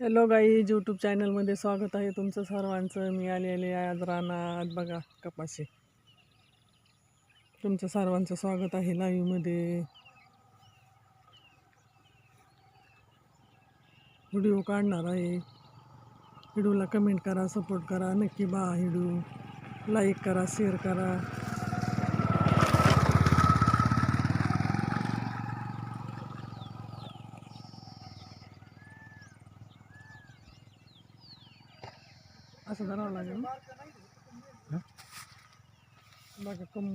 Hello गाई YouTube चॅनलमध्ये स्वागत आहे तुमचं सर्वांचं. मी आलेले आहे आज रानात. बघा कपाशी. तुमचं सर्वांचं स्वागत आहे लाईव्हमध्ये व्हिडिओ काढणार आहे. व्हिडिओला कमेंट करा सपोर्ट करा. नक्की बा व्हिडिओ लाईक करा शेअर करा असं करावं लागेल बघा कम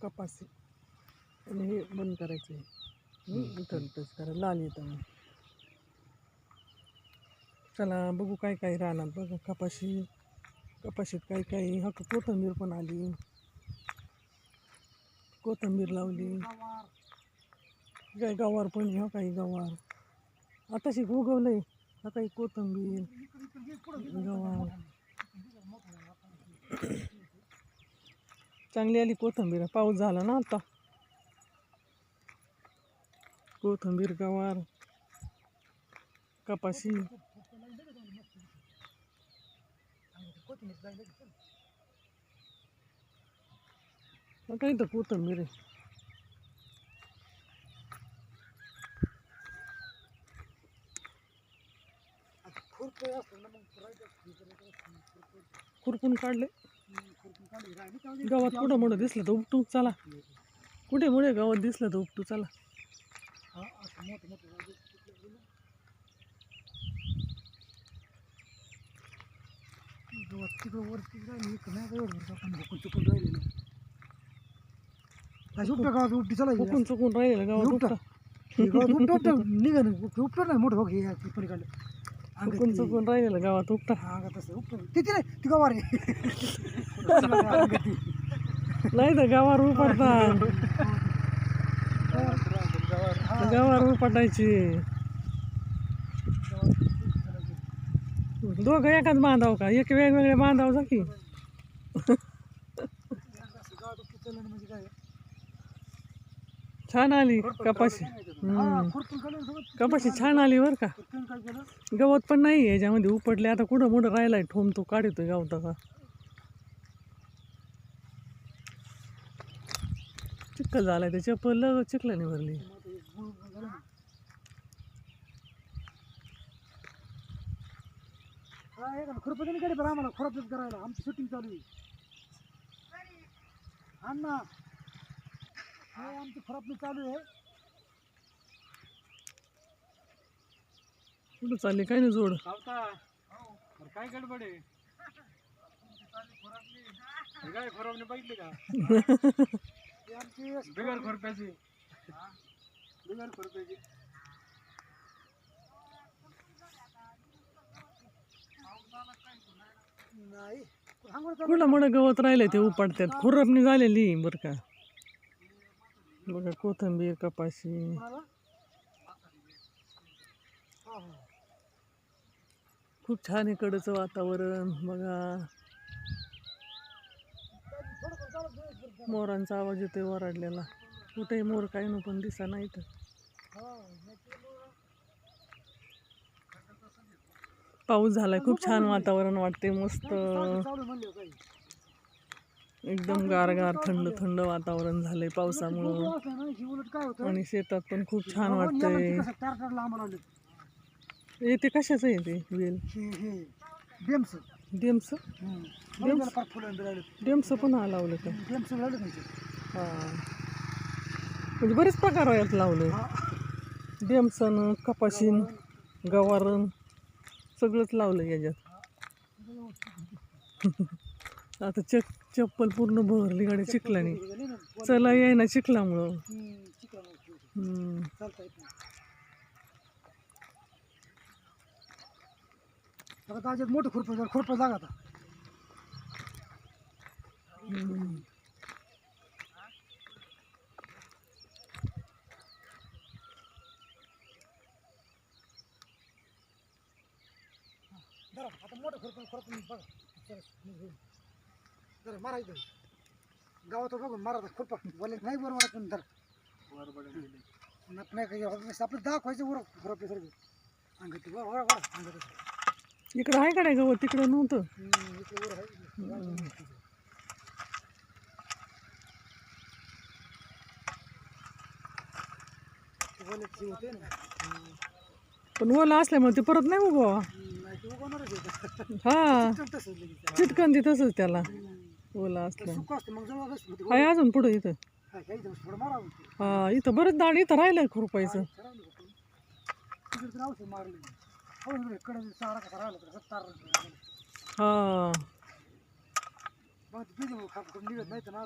कपासी आणि हे बंद करायचे इथं टच करा. लाल येतं चला बघू काय काय राहणार. बघा कपाशी कपाशीत काय काय. हा कोथंबीर पण आली. कोथंबीर लावली. काय गवार पण ह्या काही गवार. आताशी उगवलंय. आता काही कोथंबीर गवार. चांगली आली कोथंबीर. पाऊस झाला ना आता. कोथंबीर गवार कपाशी. काही तर कोथंबीर आहे. खुरपून काढले गावात कुठं मोठं दिसलं तर उपटू चला. कुठे मुळे गावात दिसलं तर उपटू चला. गावात उपटी चालायची चुकून चुकून राहिलेलं गावात उपटा. उपटा. गावात उपटा नाही मोठं बघ हे पलीकडलं. चुकून चुकून राहिलेलं गावात उपटा. हा का तसं उपटा. तिथे नाही ती गवार नाही तर गावावर उपटतात गावावर उपटायची. दोघं एकाच बांधाव का? एक वेगवेगळे बांधाव जा की. छान आली कपाशी. कपाशी छान आली बरं का? गवत पण नाही याच्यामध्ये उपटले. आता कुठं कुठं राहिलाय? ठोम तो काढतोय गवताचा चिखल झालाय ते चप्पल चिखलाने भरली. आम्हाला. खुरपच करायला. आमची शूटिंग चालू आहे. आमची चालू आहे. कुठं चालली? काय नाही जोड. काय गडबड आहे? काय खुरपणी बघितली का? आमची बिगर खुरप्याची. बिगर खुरप्याची. नाही. सांगू नका. कुठं मोठं गवत राहिलंय ते उपटतात खुरपणी झालेली बरं का? बघा कोथंबीर कपाशी. खूप छान इकडचं वातावरण बघा. मोरांचा आवाज येतोय वराडलेला. कुठेही मोर काही नो पण दिसा नाही तर. पाऊस झालाय खूप छान वातावरण वाटते मस्त. एकदम गार गार एकदम गारगार थंड थंड वातावरण झालंय पावसामुळं. आणि शेतात पण खूप छान वाटतंय. याला वाटतंय ते कशाचं वेल? हे हे डेमच बेम्स परत फुलं बिळाले डेमचं पण हा लावलं का? हा. म्हणजे बरेच प्रकार आहेत लावले. हा. डेमसन कपाशीन गवारण सगळंच लावलं याच्यात. आता चक चप्पल पूर्ण भरली गाडी चिखलाने. चला याय ना? चिखलामुळं हम्म, चिकन वगैरे. हम्म. चालता येत नाही बघा आता आज मोठं खुरपं जरा खुरपं जागा आता. हम्म. जरा आता मोठं खुरपं खुरपं बघा. जरा. जरा मारा इथं. गावात बघून मारा आता खुरपा. नाही बरोबर पण जरा नाही काही होत नाही. आपलं दाखवायचं वर वर आपल्यासारखं अंगत वर वर वर. अंगत इकडं आहे का गवत? तिकडं नव्हतं. पण ओला असल्यामुळे ते परत नाही उभा हा. चिटकन ती तसंच त्याला. ओला असलं. आहे अजून पुढे इथं. हा इथं बरंच दाड इथं राहिलं खुरपायचं. ठरवलं होतं. तिकडे तर औषध मारलं हो इकडे कडे चारा कसा राहिला तर सत्तार हा मग ते बिजू खाप करून निघत नाही तर ना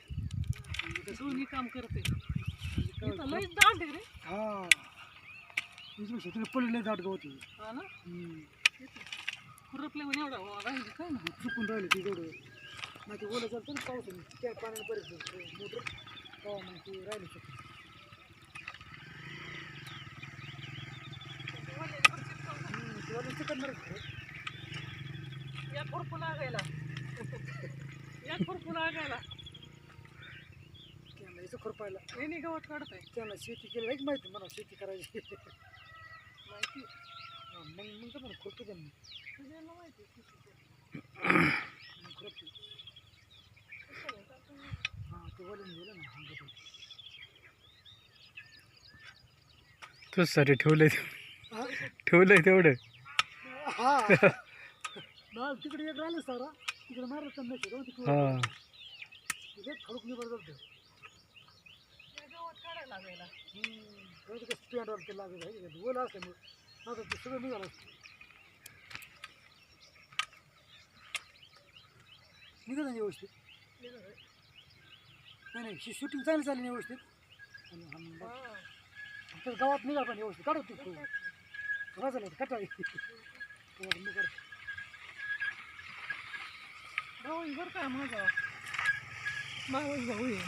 दोन्ही काम करते. इथं दाट आहे रे. हा. तिकडे पडले दाट गवती. हा ना? हम्म. खुरपले म्हणजे एवढा. राहिली काय ना? चुकून राहिले ती जेवढं नाही ते ओलं चालतं ना पाऊस त्या पाण्याने बरेच मोटर. तेव्हा मग ते राहिले हम्म, ते आहे. या खुरपू लागायला. या खुरपू लागायला. त्यांना याचं खुरपायला यांनी गवत काढताय. त्यांना शेती केली हेच माहिती मला शेती करायची. माहिती? हा, मग मग तर मला खुरपू द्या मग तुझ्याला माहिती मग खुरपते हां ते वळून गेलं ना हा, बरोबर. तुझ्यासाठी ठेवलंय हा? ठेवलंय तेवढं. हा. ना तिकडे एक राहिलं सारा. तिकडे मारलं त्यांना शिकवून तिकडे हा. तिथे खडूक नाही लागायला? स्टँडवर ते लागत आहे ओला असल्यामुळे आता ते सगळं निघालं. असतं निघत नाही व्यवस्थित. नाही नाही शूटिंग चांगली चालली नाही व्यवस्थित. आणि तर गावात निघाल पण व्यवस्थित. काढू तू. खरं झालं बरं काय माझा? भाऊ आहे हा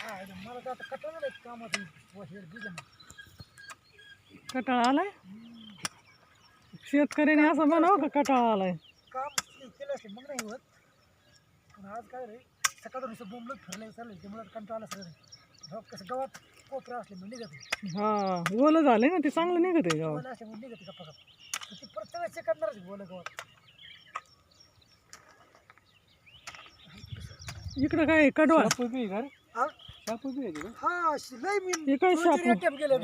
मला तर आता कटाळा नाही कामात वेळ दिलं कटाळा आलाय? शेतकऱ्याने असं म्हणावं का कटाळा आलाय? काम केलं असले मग नाही होत. पण आज काय रे सकाळ नुसतं बोंबलत फिरलं चाललं त्यामुळे कंटाळा आला सगळं. हो, कसं गावात कोपरा असल्यामुळे निघत नाही. हा ओलं झालंय ना ते चांगलं निघत आहे गावात. बोला असल्यामुळे निघत गप्पा गप्पा. ती प्रत्येक वेळेस करणारच बोला गावात. इकडं काय? कडवा शापू बी आहे का रे? हा? शापू बी आहे? हा श- लय मी हे काय दोन चार शापू? attempt केले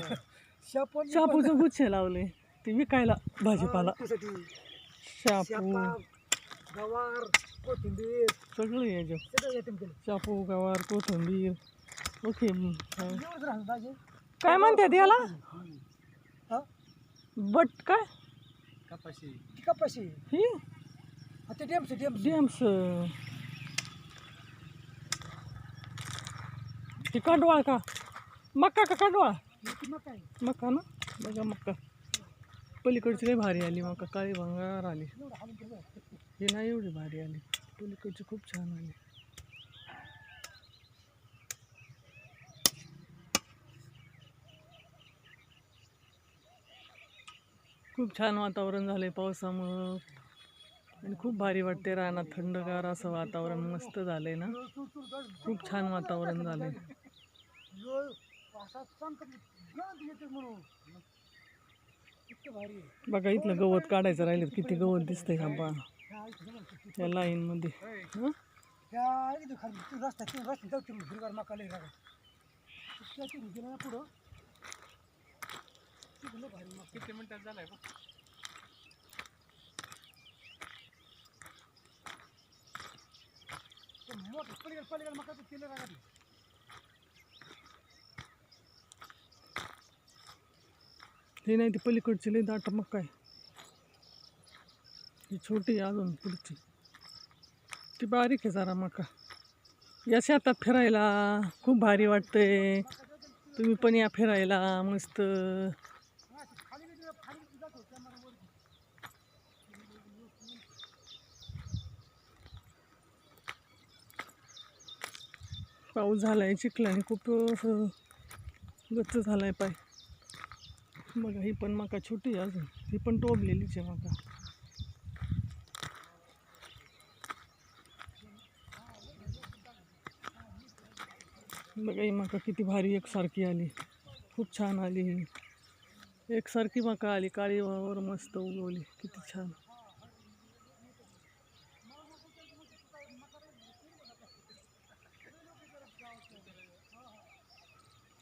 शापूचं गुच्छे लावले. ते विकायला भाजीपाला. शापू. शापा गवार कोथिंबीर. सगळं याच्या सगळं attempt केलं. शापू गवार कोथिंबीर. ओके काय? म्हणतात याला? हा? बट काय? कपाशी. कपाशी. ही? हा ते डेम्स डेम्स. डेम्स. ती कांडवाळ का? मक्का का कांडवाळ? मग मक्का ना? बघा मक्का पलीकडची लई भारी आली मका. काळी भंगार आली. हे नाही एवढी भारी आली. पलीकडची खूप छान आली. खूप छान वातावरण झालं आहे पावसामुळं. आणि खूप भारी वाटते रानात थंडगार असं वातावरण मस्त झालंय ना. खूप छान वातावरण झालंय. आहे बघा इथलं गवत काढायचं राहिलं किती गवत दिसतंय का बा ह्या या लाईनमध्ये हं? ह्या इथं खाली तिथं रस्ता तिथं रस्ता जाऊ तिथून हिरवार मका लई लागत तिथल्या तिथून गेलं ना पुढं किती मिनिटात झालाय बघ मोठं पलीकडे पलीकडे मका तिला लागली ही नाही ती पलीकडची लई दाट मग काय ही छोटी आहे अजून पुढची. ती बारीक आहे जरा मका. या शेतात फिरायला खूप भारी वाटतंय. तुम्ही पण या फिरायला मस्त. पाऊस झाला आहे चिखलाने खूप असं गच्च आहे पाय. बघा ही पण मका छोटी आहे अजून. ही पण टोबलेलीच आहे मका. बघा ही मका किती भारी एकसारखी आली. खूप छान आली ही. एकसारखी मका आली काळीवर मस्त उगवली. किती छान.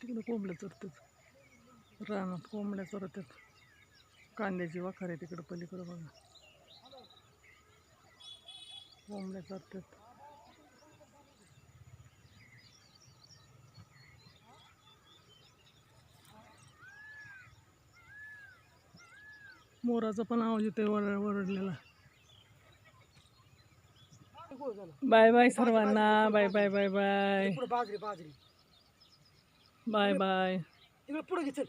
तिकडे कोंबड्या चरतात. रानात कोंबड्या चरतात. कांद्याची वाखार आहे तिकडं पलीकडं बघा. कोंबड्या चरतात. मोराचा पण आवाज येतोय वरड वरडलेला बाय बाय सर्वांना. बाय बाय बाय बाय पुढे बाजरी बाजरी. बाय बाय तिकडे पुढे घे चल